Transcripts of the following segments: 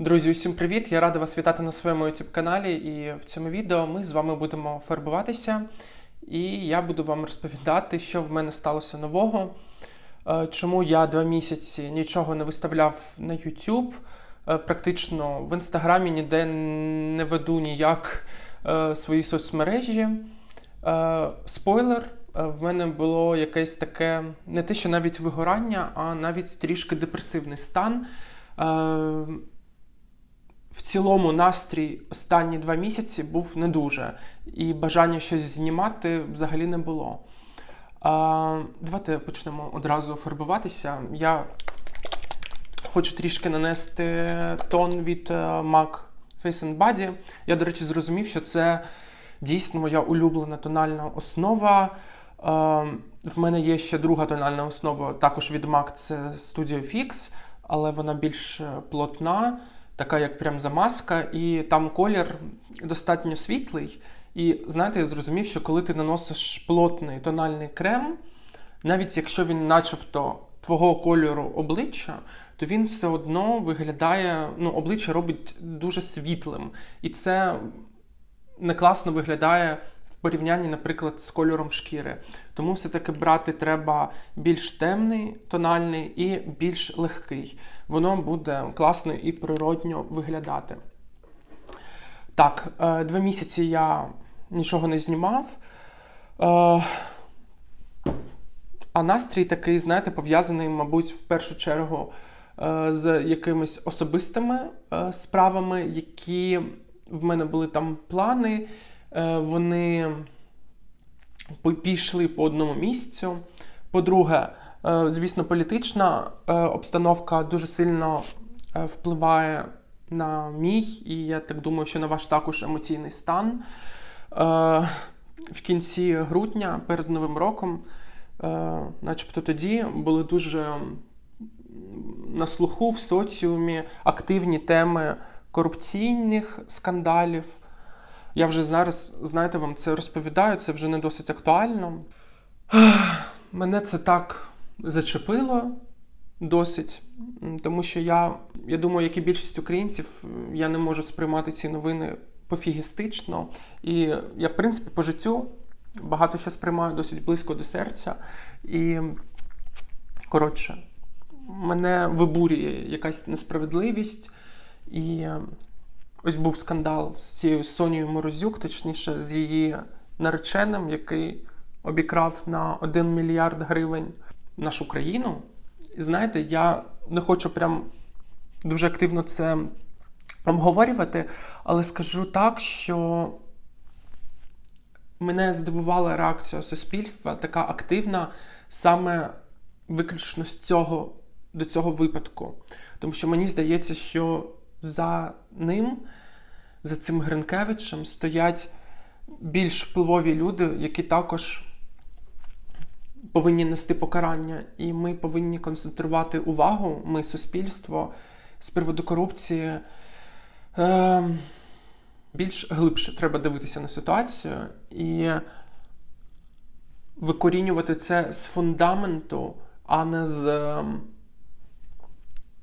Друзі, усім привіт! Я радий вас вітати на своєму youtube каналі. І в цьому відео ми з вами будемо фарбуватися. І я буду вам розповідати, що в мене сталося нового, е, чому я два місяці нічого не виставляв на YouTube. Е, Практично в інстаграмі ніде не веду ніяк е, свої соцмережі. Спойлер, в мене було якесь таке не те, що навіть вигорання, а навіть трішки депресивний стан. В цілому настрій останні два місяці був не дуже, і бажання щось знімати взагалі не було. А, давайте почнемо одразу фарбуватися. Я хочу трішки нанести тон від е, MAC Face and Body. Я, до речі, зрозумів, що це дійсно моя улюблена тональна основа. Е, в мене є ще друга тональна основа, також від MAC, це Studio Fix, але вона більш е, плотна така як прям замазка, і там колір достатньо світлий. І знаєте, я зрозумів, що коли ти наносиш плотний тональний крем, навіть якщо він начебто твого кольору обличчя, то він все одно виглядає, ну, обличчя робить дуже світлим. І це не класно виглядає порівнянні, наприклад, з кольором шкіри. Тому все-таки брати треба більш темний, тональний і більш легкий. Воно буде класно і природньо виглядати. Так, е, два місяці я нічого не знімав. Е, А настрій такий, знаєте, пов'язаний, мабуть, в першу чергу е, з якимись особистими справами, які в мене були там плани. Е, Вони пішли по одному місцю. По-друге, е, звісно, політична е, обстановка дуже сильно впливає на мій, і я так думаю, що на ваш також емоційний стан. В кінці грудня перед Новим роком, начебто тоді, були дуже на слуху в соціумі активні теми корупційних скандалів. Я вже зараз, знаєте, вам це розповідаю, це вже не досить актуально. Мене це так зачепило досить, тому що я, я думаю, як і більшість українців, я не можу сприймати ці новини пофігістично. І я, в принципі, по життю багато що сприймаю досить близько до серця. І, коротше, мене вибурює якась несправедливість. І ось був скандал з цією Сонією Морозюк, точніше, з її нареченим, який обікрав на 1 мільярд гривень нашу країну. І знаєте, я не хочу прям дуже активно це обговорювати, але скажу так, що мене здивувала реакція суспільства, така активна саме виключно з цього до цього випадку. Тому що мені здається, що за ним, за цим Гринкевичем, стоять більш впливові люди, які також повинні нести покарання. І ми повинні концентрувати увагу, ми, суспільство, з приводу корупції. Е, більш глибше треба дивитися на ситуацію і викорінювати це з фундаменту, а не з ем,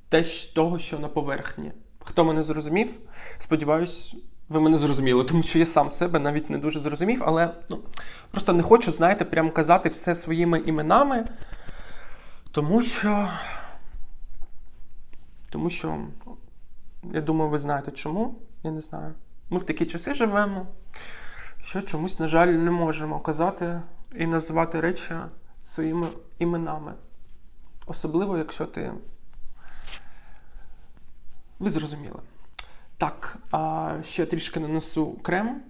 те, того, що на поверхні. Хто мене зрозумів, сподіваюсь, ви мене зрозуміли, тому що я сам себе навіть не дуже зрозумів, але ну, просто не хочу, знаєте, прям казати все своїми іменами, тому що. Тому що, я думаю, ви знаєте чому. Я не знаю. Ми в такі часи живемо, що чомусь, на жаль, не можемо казати і називати речі своїми іменами. Особливо, якщо ти. Ви зрозуміли. Так, а ще трішки нанесу крем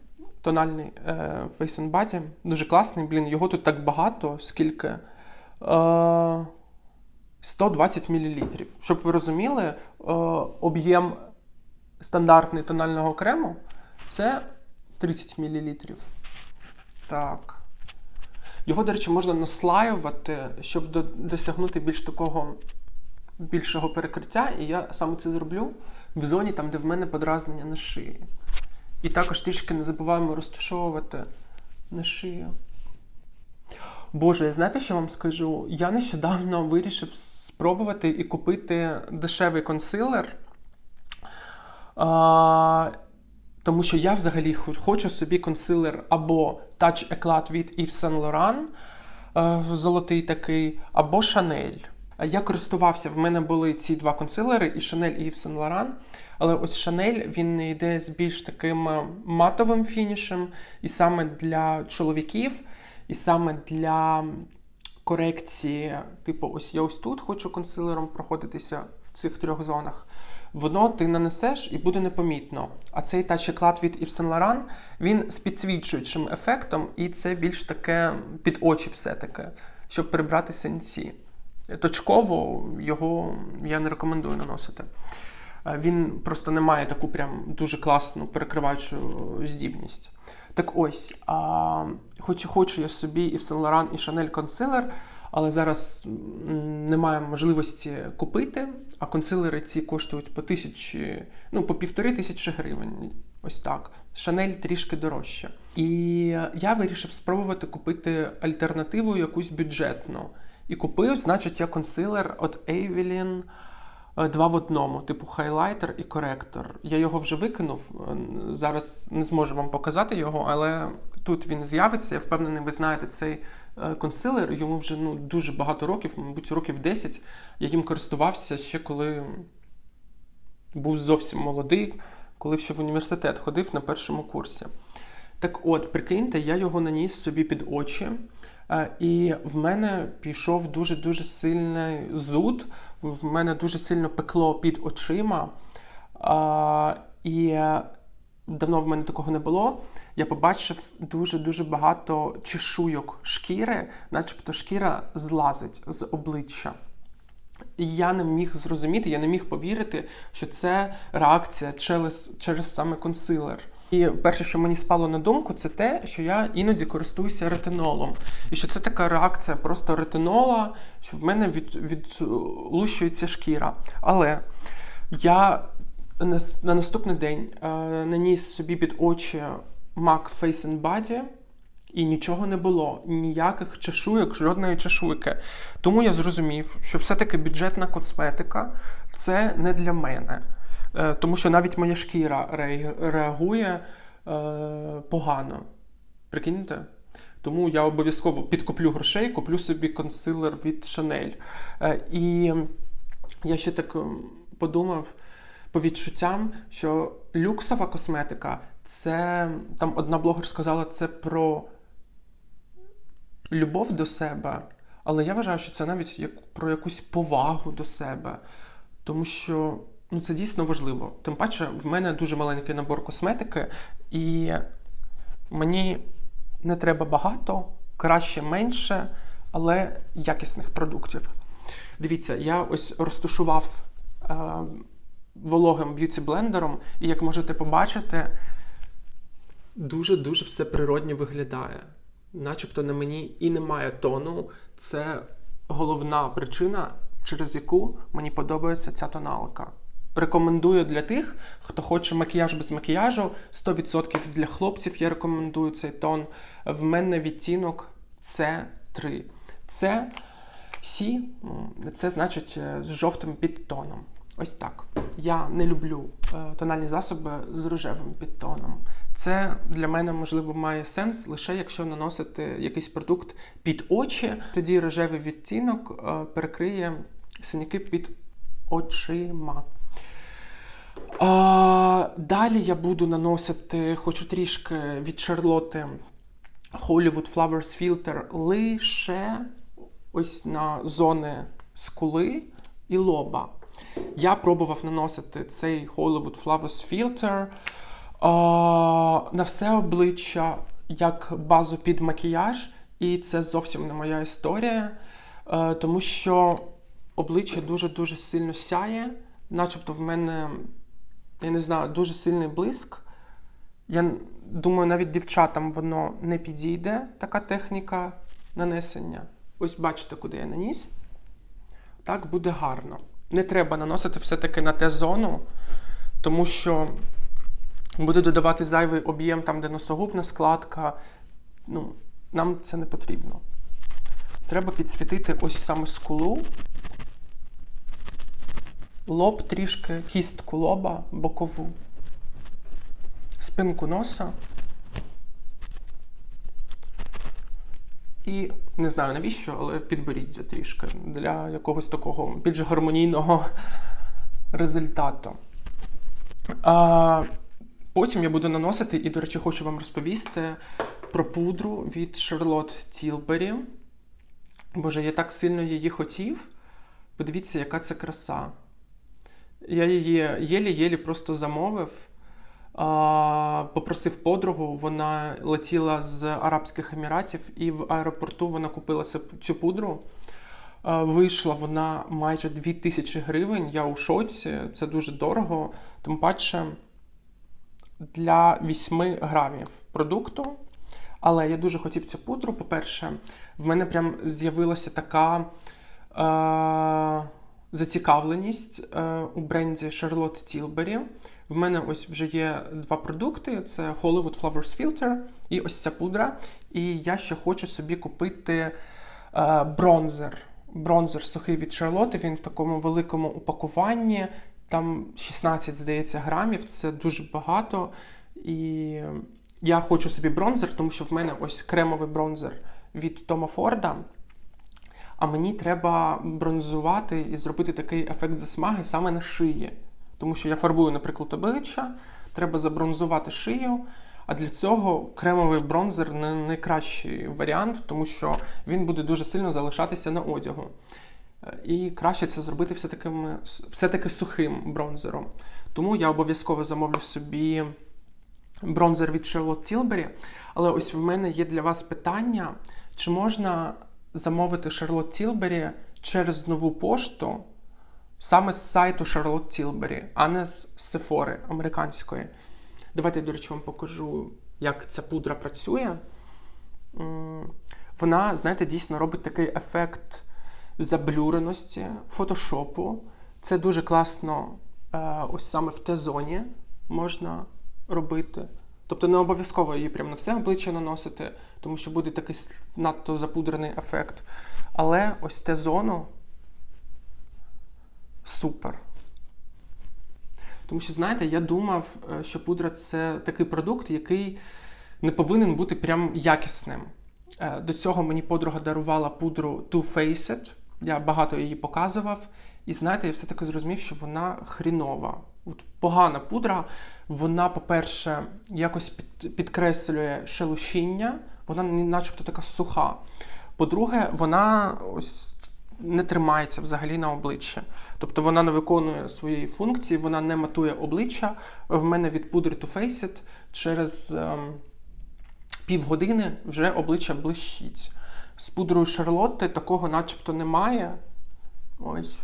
тональний е, Face and Body. Дуже класний, блін, його тут так багато, скільки. Е, 120 мл. Щоб ви розуміли, е, об'єм стандартний тонального крему це 30 мл. Так. Його, до речі, можна наслаювати, щоб до- досягнути більш такого більшого перекриття. І я саме це зроблю в зоні, там, де в мене подразнення на шиї. І також трішки не забуваємо розташовувати на шию. Боже, знаєте, що вам скажу? Я нещодавно вирішив спробувати і купити дешевий консилер. А, тому що я взагалі хочу собі консилер або Touch Eclat від Yves Saint Laurent, е, золотий такий, або Chanel. А Я користувався, в мене були ці два консилери, і Chanel, і Yves Saint. Але ось Chanel він йде з більш таким е, матовим фінішем, і саме для чоловіків, і саме для корекції, типу, ось я ось тут хочу консилером проходитися в цих трьох зонах. Воно ти нанесеш і буде непомітно. А цей тачеклад від Yves Saint Laurent, він з підсвічуючим ефектом, і це більш таке під очі все-таки, щоб прибрати синці. Точково його я не рекомендую наносити. Він просто не має таку прям дуже класну перекриваючу здібність. Так ось, а, хоч хочу я собі і в Saint Laurent, і Chanel консилер, але зараз м, немає можливості купити, а консилери ці коштують по тисячі, ну, по півтори тисячі гривень. Ось так. Шанель трішки дорожче. І я вирішив спробувати купити альтернативу якусь бюджетну. І купив, значить, я консилер від Evelyn е, два в одному, типу хайлайтер і коректор. Я його вже викинув. е, Зараз не зможу вам показати його, але тут він з'явиться. Я впевнений, ви знаєте цей е, консилер. Йому вже ну, дуже багато років, мабуть, років 10. Я їм користувався ще коли був зовсім молодий, коли ще в університет ходив на першому курсі. Так от, прикиньте, я його наніс собі під очі, е, і в мене пішов дуже-дуже сильний зуд, в мене дуже сильно пекло під очима. І е, давно в мене такого не було. Я побачив дуже-дуже багато чешуйок шкіри, начебто шкіра злазить з обличчя. І я не міг зрозуміти, я не міг повірити, що це реакція через, через саме консилер. І перше, що мені спало на думку, це те, що я іноді користуюся ретинолом. І що це така реакція просто ретинола, що в мене від, відлущується шкіра. Але я на, на наступний день е, наніс собі під очі MAC Face and Body, і нічого не було, ніяких чешуйок, жодної чешуйки. Тому я зрозумів, що все-таки бюджетна косметика це не для мене. Е, Тому що навіть моя шкіра реагує е, погано. Прикиньте? Тому я обов'язково підкуплю грошей, куплю собі консилер від. Е, І я ще так ем, подумав по відчуттям, що люксова косметика це там одна блогер сказала це про любов до себе. Але я вважаю, що це навіть як про якусь повагу до себе. Тому що ну, це дійсно важливо. Тим паче, в мене дуже маленький набор косметики, і мені не треба багато, краще менше, але якісних продуктів. Дивіться, я ось розташував е, вологим б'юті-блендером, і як можете побачити, дуже-дуже все природньо виглядає. Начебто на мені і немає тону. Це головна причина, через яку мені подобається ця тоналка. Рекомендую для тих, хто хоче макіяж без макіяжу. 100% для хлопців я рекомендую цей тон. В мене відтінок С3. Це Сі, це значить е, з жовтим підтоном. Ось так. Я не люблю е, тональні засоби з рожевим підтоном. Це для мене можливо має сенс лише якщо наносити якийсь продукт під очі, тоді рожевий відтінок е, перекриє синяки під очима. А, далі я буду наносити, хочу трішки від Шарлоти Hollywood Flowers Filter лише ось на зони скули і лоба. Я пробував наносити цей Hollywood Flowers Filter а, на все обличчя як базу під макіяж, і це зовсім не моя історія, е, тому що обличчя дуже-дуже сильно сяє, начебто в мене, я не знаю, дуже сильний блиск. Я думаю, навіть дівчатам воно не підійде, така техніка нанесення. Ось бачите, куди я наніс. Так буде гарно. Не треба наносити все-таки на те зону, тому що буде додавати зайвий об'єм там, де носогубна складка. Ну, нам це не потрібно. Треба підсвітити ось саме скулу, лоб трішки, кістку лоба, бокову. спинку носа. І не знаю навіщо, але підберіться трішки для якогось такого більш гармонійного результату. А, потім я буду наносити, і, до речі, хочу вам розповісти про пудру від Charlotte Tilbury. Боже, я так сильно її хотів. Подивіться, яка це краса. Я її єлі-єлі просто замовив. Попросив подругу, вона летіла з Арабських Еміратів, і в аеропорту вона купила цю, пудру. Вийшла вона майже 2000 гривень. Я у шоці, це дуже дорого. Тим паче для 8 грамів продукту. Але я дуже хотів цю пудру. По-перше, в мене прям з'явилася така е- зацікавленість е- у бренді Charlotte Tilbury. В мене ось вже є два продукти: це Hollywood Flowers Filter і ось ця пудра. І я ще хочу собі купити е- бронзер. Бронзер сухий від Charlotte, Він в такому великому упакуванні. Там 16, здається, грамів. Це дуже багато. І я хочу собі бронзер, тому що в мене ось кремовий бронзер від Тома Форда. А мені треба бронзувати і зробити такий ефект засмаги саме на шиї. Тому що я фарбую, наприклад, обличчя, треба забронзувати шию. А для цього кремовий бронзер не найкращий варіант, тому що він буде дуже сильно залишатися на одягу. І краще це зробити все-таки, все-таки сухим бронзером. Тому я обов'язково замовлю собі бронзер від Charlotte Tilbury. Але ось в мене є для вас питання: чи можна замовити Charlotte Tilbury через нову пошту саме з сайту Charlotte Tilbury, а не з Sephora американської? Давайте, до речі, вам покажу, як ця пудра працює. Вона, знаєте, дійсно робить такий ефект заблюреності, фотошопу. Це дуже класно е, ось саме в Т-зоні можна робити. Тобто не обов'язково її прямо на все обличчя наносити, тому що буде такий надто запудрений ефект. Але ось Т-зону супер. Тому що, знаєте, я думав, що пудра це такий продукт, який не повинен бути прям якісним. До цього мені подруга дарувала пудру Too Faced. Я багато її показував. І знаєте, я все-таки зрозумів, що вона хрінова. От Погана пудра, вона, по-перше, якось під, підкреслює шелушіння, вона начебто така суха. По-друге, вона ось не тримається взагалі на обличчі. Тобто вона не виконує своєї функції, вона не матує обличчя. В мене від пудри Too Faced через ем, півгодини вже обличчя блищить. З пудрою Шарлотти такого начебто немає. Ось.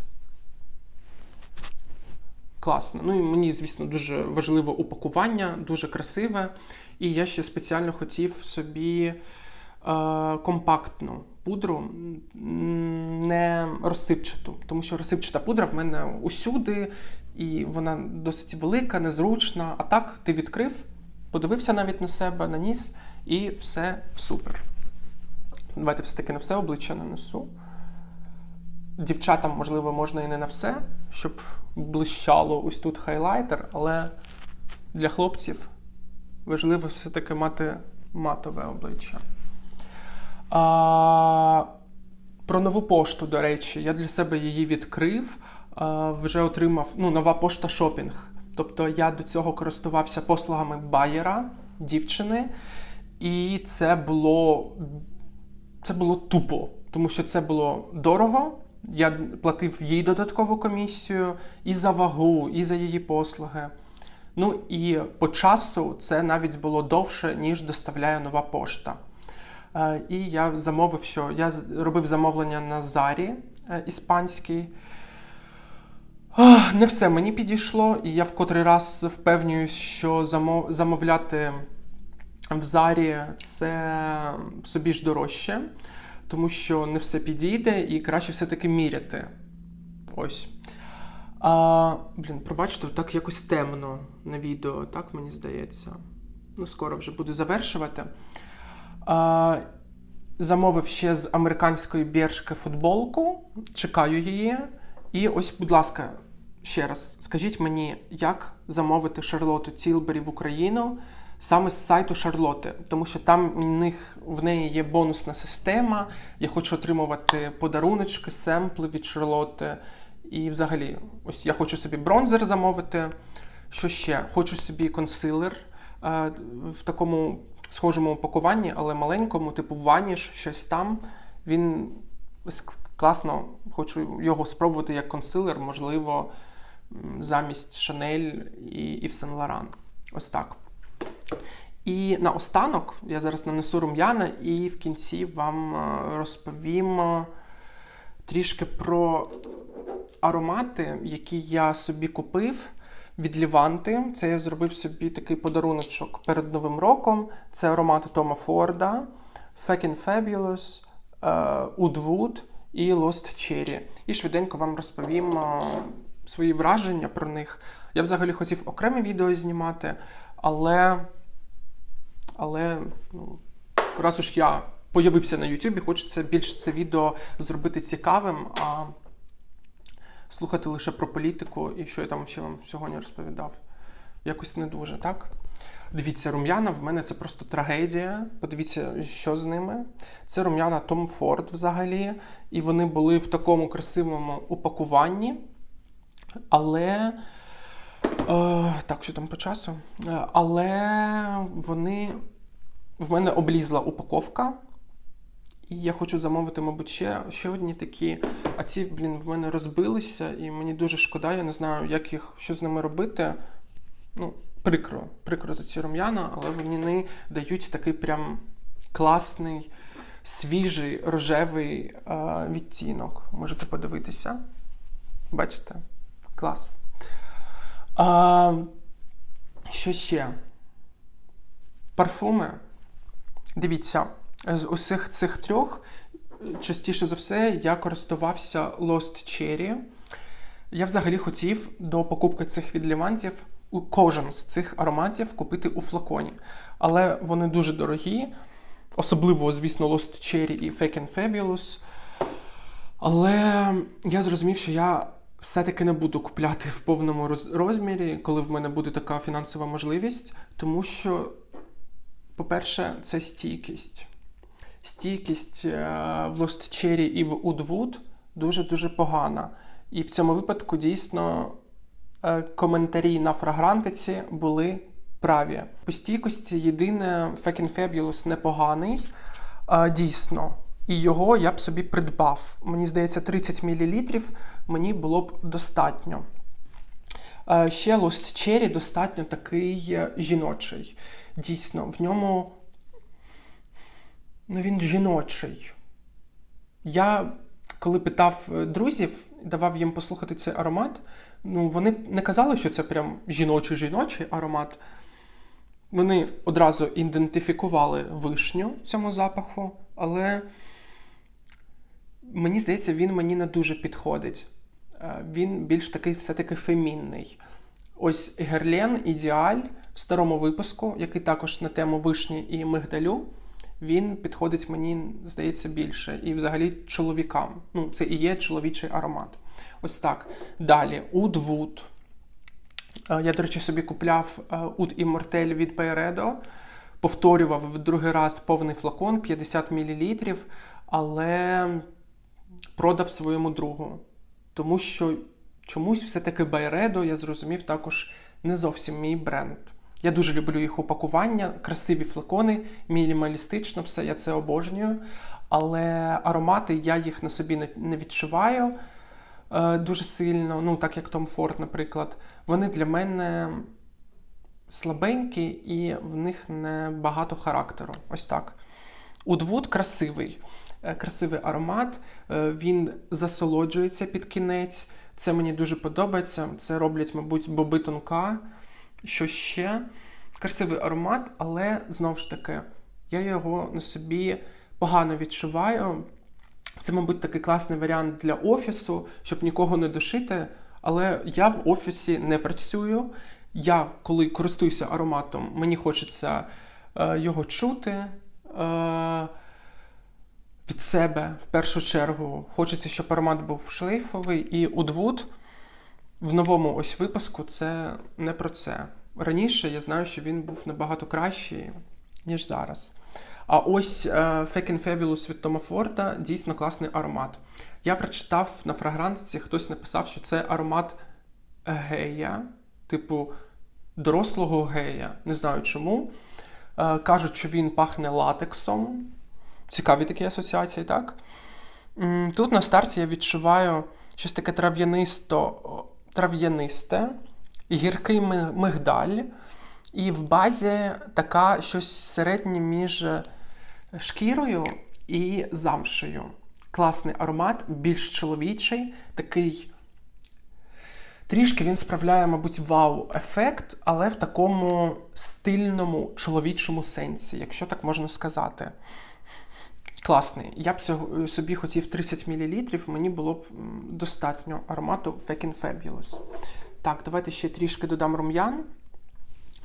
Класно. Ну і мені, звісно, дуже важливе упакування, дуже красиве. І я ще спеціально хотів собі е, компактну пудру, не розсипчату. Тому що розсипчата пудра в мене усюди, і вона досить велика, незручна. А так ти відкрив, подивився навіть на себе, наніс, і все супер. Давайте все-таки на все обличчя нанесу. Дівчатам, можливо, можна і не на все, щоб блищало ось тут хайлайтер, але для хлопців важливо все-таки мати матове обличчя. А, Про нову пошту, до речі, я для себе її відкрив, а, вже отримав ну, нова пошта шопінг. Тобто я до цього користувався послугами байера, дівчини, і це було, це було тупо, тому що це було дорого. Я платив їй додаткову комісію і за вагу, і за її послуги. Ну і по часу це навіть було довше, ніж доставляє нова пошта. Е, і я замовив, що я робив замовлення на Зарі е, іспанській. Не все мені підійшло, і я в котрий раз впевнююсь, що замовляти в Зарі це собі ж дорожче тому що не все підійде і краще все-таки міряти. Ось. А, Блін, пробачте, так якось темно на відео, так мені здається. Ну, скоро вже буду завершувати. А, Замовив ще з американської біржки футболку, чекаю її. І ось, будь ласка, ще раз скажіть мені, як замовити Шарлоту Тілбері в Україну саме з сайту Шарлоти, тому що там у них в неї є бонусна система. Я хочу отримувати подаруночки, семпли від Шарлоти. І взагалі, ось я хочу собі бронзер замовити. Що ще? Хочу собі консилер е, в такому схожому упакуванні, але маленькому, типу Vanish, щось там. Він класно, хочу його спробувати як консилер, можливо, замість Chanel і Yves Saint Laurent. Ось так. І наостанок я зараз нанесу рум'яна і в кінці вам е, розповім е, трішки про аромати, які я собі купив від Ліванти. Це я зробив собі такий подаруночок перед Новим роком. Це аромати Тома Форда, Feckin Fabulous, е, Wood і Lost Cherry. І швиденько вам розповім свої враження про них. Я взагалі хотів окреме відео знімати, але. Але ну, раз уж я появився на Ютубі, хочеться більш це відео зробити цікавим, а слухати лише про політику і що я там ще вам сьогодні розповідав. Якось не дуже, так? Дивіться, рум'яна в мене це просто трагедія. Подивіться, що з ними. Це рум'яна Том Форд взагалі. І вони були в такому красивому упакуванні. Але. Е, так, що там по часу? Е, але вони. В мене облізла упаковка. І я хочу замовити, мабуть, ще, ще одні такі. А ці, блін, в мене розбилися, і мені дуже шкода, я не знаю, як їх, що з ними робити. Ну, прикро, прикро за ці рум'яна, але вони дають такий прям класний, свіжий, рожевий е, відтінок. Можете подивитися. Бачите? Клас. А, що ще? Парфуми. Дивіться, з усіх цих трьох, частіше за все, я користувався Lost Cherry. Я взагалі хотів до покупки цих відлівантів кожен з цих ароматів купити у флаконі. Але вони дуже дорогі, особливо, звісно, Lost Cherry і Fake and Fabulous. Але я зрозумів, що я все-таки не буду купляти в повному розмірі, коли в мене буде така фінансова можливість, тому що, по-перше, це стійкість. Стійкість е, в Cherry і в Wood дуже-дуже погана. І в цьому випадку дійсно е, коментарі на фрагрантиці були праві. По стійкості єдине Fake Fabulous непоганий, дійсно. І його я б собі придбав. Мені здається, 30 мл мені було б достатньо. Ще Lost Cherry достатньо такий жіночий. Дійсно, в ньому ну, він жіночий. Я, коли питав друзів, давав їм послухати цей аромат, ну, вони не казали, що це прям жіночий-жіночий аромат. Вони одразу ідентифікували вишню в цьому запаху, але мені здається, він мені не дуже підходить. Е, він більш такий все-таки фемінний. Ось Герлен Ідеаль в старому випуску, який також на тему вишні і мигдалю, він підходить мені, здається, більше. І взагалі чоловікам. Ну, Це і є чоловічий аромат. Ось так. Далі, Уд Вуд. Е, я, до речі, собі купляв Уд Immortel від Пайредо. Повторював в другий раз повний флакон 50 мл, але продав своєму другу. Тому що чомусь все-таки Байредо, я зрозумів, також не зовсім мій бренд. Я дуже люблю їх упакування, красиві флакони, мінімалістично все, я це обожнюю. Але аромати я їх на собі не відчуваю е, дуже сильно, ну так як Tom Ford, наприклад. Вони для мене слабенькі і в них не багато характеру. Ось так. Удвуд красивий. Е, красивий аромат, е, він засолоджується під кінець. Це мені дуже подобається. Це роблять, мабуть, боби тонка. Що ще? Красивий аромат, але знову ж таки, я його на собі погано відчуваю. Це, мабуть, такий класний варіант для офісу, щоб нікого не душити. Але я в офісі не працюю. Я, коли користуюся ароматом, мені хочеться е, його чути. Е, від себе в першу чергу хочеться, щоб аромат був шлейфовий і удвуд. в новому ось випуску це не про це. Раніше я знаю, що він був набагато кращий, ніж зараз. А ось е, Fake and Fabulous від Тома Форда дійсно класний аромат. Я прочитав на фрагрантиці, хтось написав, що це аромат гея, типу дорослого гея. Не знаю чому. Е, кажуть, що він пахне латексом. Цікаві такі асоціації, так? Тут на старті я відчуваю щось таке трав'янисто, трав'янисте, гіркий мигдаль, і в базі така щось середнє між шкірою і замшею. Класний аромат, більш чоловічий, такий. Трішки він справляє, мабуть, вау-ефект, але в такому стильному чоловічому сенсі, якщо так можна сказати. Класний. Я б собі хотів 30 мл, мені було б достатньо аромату Fake and Fabulous. Так, давайте ще трішки додам рум'ян.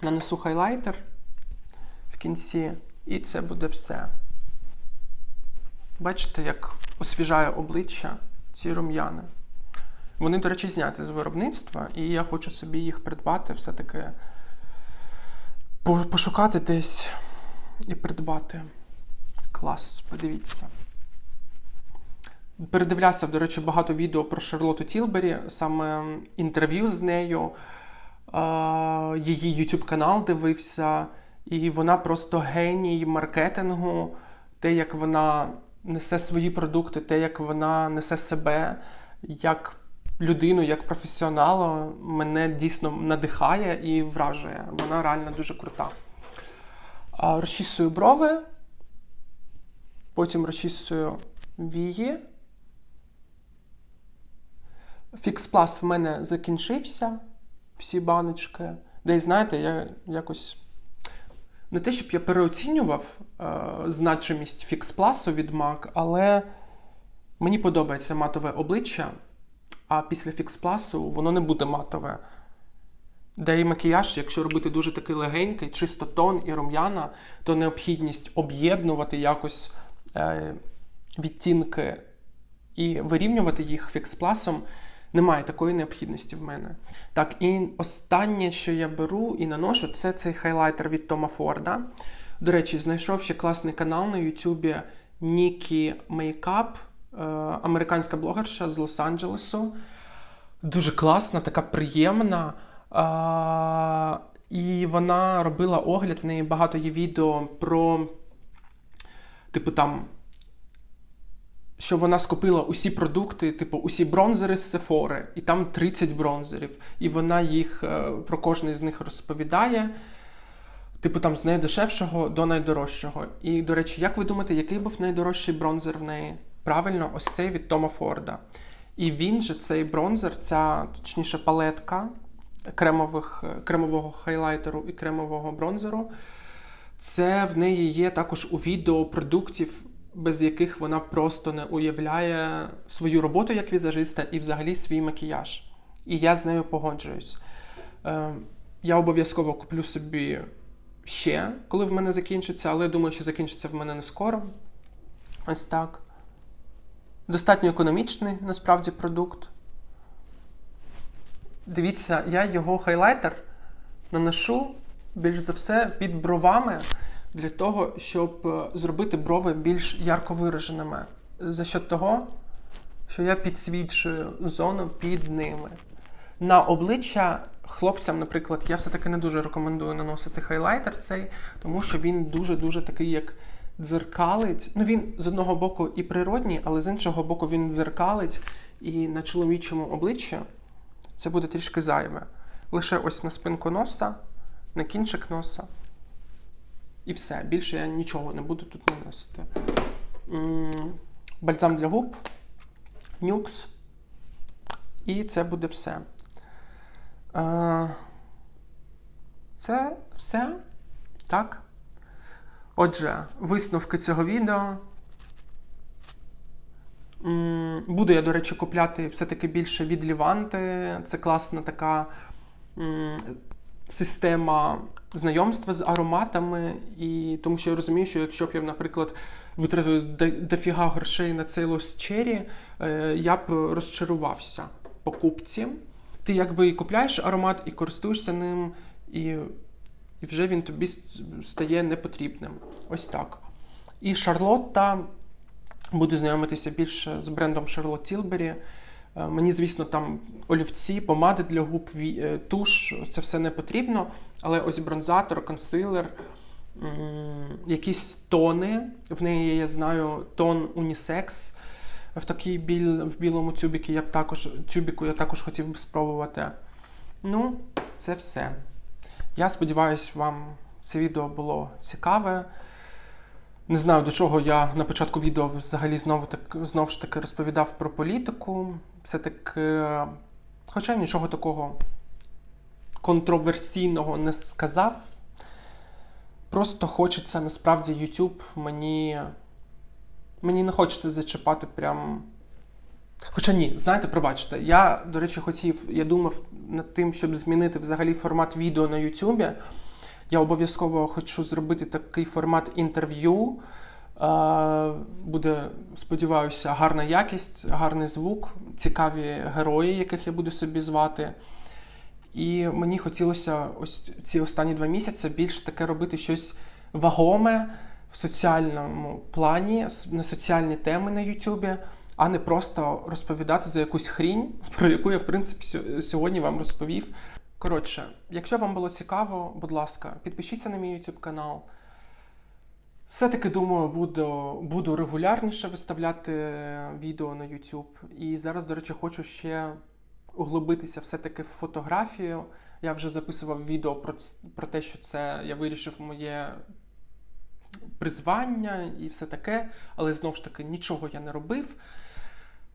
Нанесу хайлайтер в кінці, і це буде все. Бачите, як освіжає обличчя ці рум'яни. Вони, до речі, зняті з виробництва, і я хочу собі їх придбати, все-таки пошукати десь і придбати. Клас, подивіться. Передивлявся, до речі, багато відео про Шарлоту Тілбері, саме інтерв'ю з нею, її YouTube канал дивився, і вона просто геній маркетингу, те, як вона несе свої продукти, те, як вона несе себе, як людину, як професіонала, мене дійсно надихає і вражує. Вона реально дуже крута. Розчісую брови, потім розчісую вії. Фікс Плас в мене закінчився, всі баночки. Де, знаєте, я якось. Не те, щоб я переоцінював е, значимість Фікс Пласу від MAC, але мені подобається матове обличчя, а після Фікс Пласу воно не буде матове. Де і макіяж, якщо робити дуже такий легенький, чисто тон і рум'яна, то необхідність об'єднувати якось відтінки і вирівнювати їх фікс-пласом, немає такої необхідності в мене. Так, і останнє, що я беру і наношу, це цей хайлайтер від Тома Форда. До речі, знайшов ще класний канал на Ютубі Нікі Мейкап, е, американська блогерша з Лос-Анджелесу. Дуже класна, така приємна. І вона робила огляд, в неї багато є відео про, типу, там, що вона скупила усі продукти, типу, усі бронзери з Сефори, і там 30 бронзерів. І вона їх е, про кожний з них розповідає. Типу, там з найдешевшого до найдорожчого. І, до речі, як ви думаєте, який був найдорожчий бронзер в неї? Правильно, ось цей від Тома Форда. І він же цей бронзер, ця точніше палетка кремових, кремового хайлайтеру і кремового бронзеру. Це в неї є також у відео продуктів, без яких вона просто не уявляє свою роботу як візажиста і взагалі свій макіяж. І я з нею погоджуюсь. Е, я обов'язково куплю собі ще, коли в мене закінчиться, але думаю, що закінчиться в мене не скоро. Ось так. Достатньо економічний насправді продукт. Дивіться, я його хайлайтер наношу більш за все під бровами для того, щоб е, зробити брови більш ярко вираженими. За що того, що я підсвічую зону під ними. На обличчя хлопцям, наприклад, я все-таки не дуже рекомендую наносити хайлайтер цей, тому що він дуже-дуже такий, як дзеркалить. Ну, він з одного боку і природній, але з іншого боку він дзеркалить, і на чоловічому обличчі це буде трішки зайве. Лише ось на спинку носа, на кінчик носа. І все. Більше я нічого не буду тут наносити. Бальзам для губ, нюкс. І це буде все. Це все. Так. Отже, висновки цього відео. Буду я, до речі, купляти все-таки більше від Ліванти. Це класна така система знайомства з ароматами. І тому що я розумію, що якщо б я, наприклад, витратив до- дофіга грошей на цей Lost Cherry, е, я б розчарувався покупці. ти якби і купляєш аромат, і користуєшся ним, і, і вже він тобі стає непотрібним. Ось так. І Шарлотта. Буду знайомитися більше з брендом Charlotte Tilbury. Е, Мені, звісно, там олівці, помади для губ, е, туш, це все не потрібно. Але ось бронзатор, консилер, якісь тони. В неї я знаю, тон унісекс. В такій біль, в білому тюбіку я б також, тюбіку я також хотів би спробувати. Ну, це все. Я сподіваюся, вам це відео було цікаве. Не знаю, до чого я на початку відео взагалі знову так, знову ж таки розповідав про політику. Все-таки, хоча я нічого такого контроверсійного не сказав. Просто хочеться насправді YouTube мені. Мені не хочеться зачіпати прям. Хоча ні, знаєте, пробачте, я, до речі, хотів, я думав над тим, щоб змінити взагалі формат відео на YouTube. Я обов'язково хочу зробити такий формат інтерв'ю. Буде, сподіваюся, гарна якість, гарний звук, цікаві герої, яких я буду собі звати. І мені хотілося ось ці останні два місяці більш таке робити щось вагоме в соціальному плані, на соціальні теми на Ютубі, а не просто розповідати за якусь хрінь, про яку я, в принципі, сьогодні вам розповів. Коротше, якщо вам було цікаво, будь ласка, підпишіться на мій YouTube канал. Все-таки думаю, буду, буду регулярніше виставляти відео на YouTube. І зараз, до речі, хочу ще углубитися все-таки в фотографію. Я вже записував відео про, про те, що це я вирішив моє призвання і все таке, але знову ж таки нічого я не робив.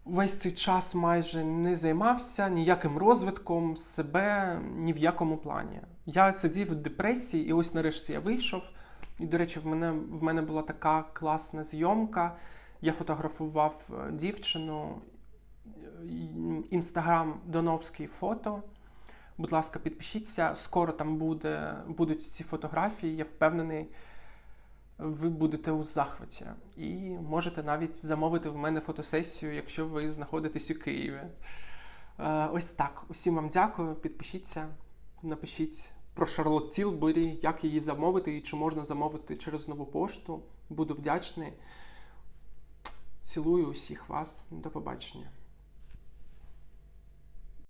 Весь цей час майже не займався ніяким розвитком себе ні в якому плані. Я сидів в депресії, і ось нарешті я вийшов. І, до речі, в мене, в мене була така класна зйомка. Я фотографував е, дівчину. Інстаграм Доновський фото. Будь ласка, підпишіться. Скоро там буде, будуть ці фотографії. Я впевнений, ви будете у захваті. І можете навіть замовити в мене фотосесію, якщо ви знаходитесь у Києві. Е, Ось так. Усім вам дякую. Підпишіться, напишіть про Шарлот Тілбері, як її замовити і чи можна замовити через нову пошту. Буду вдячний. Цілую усіх вас. До побачення.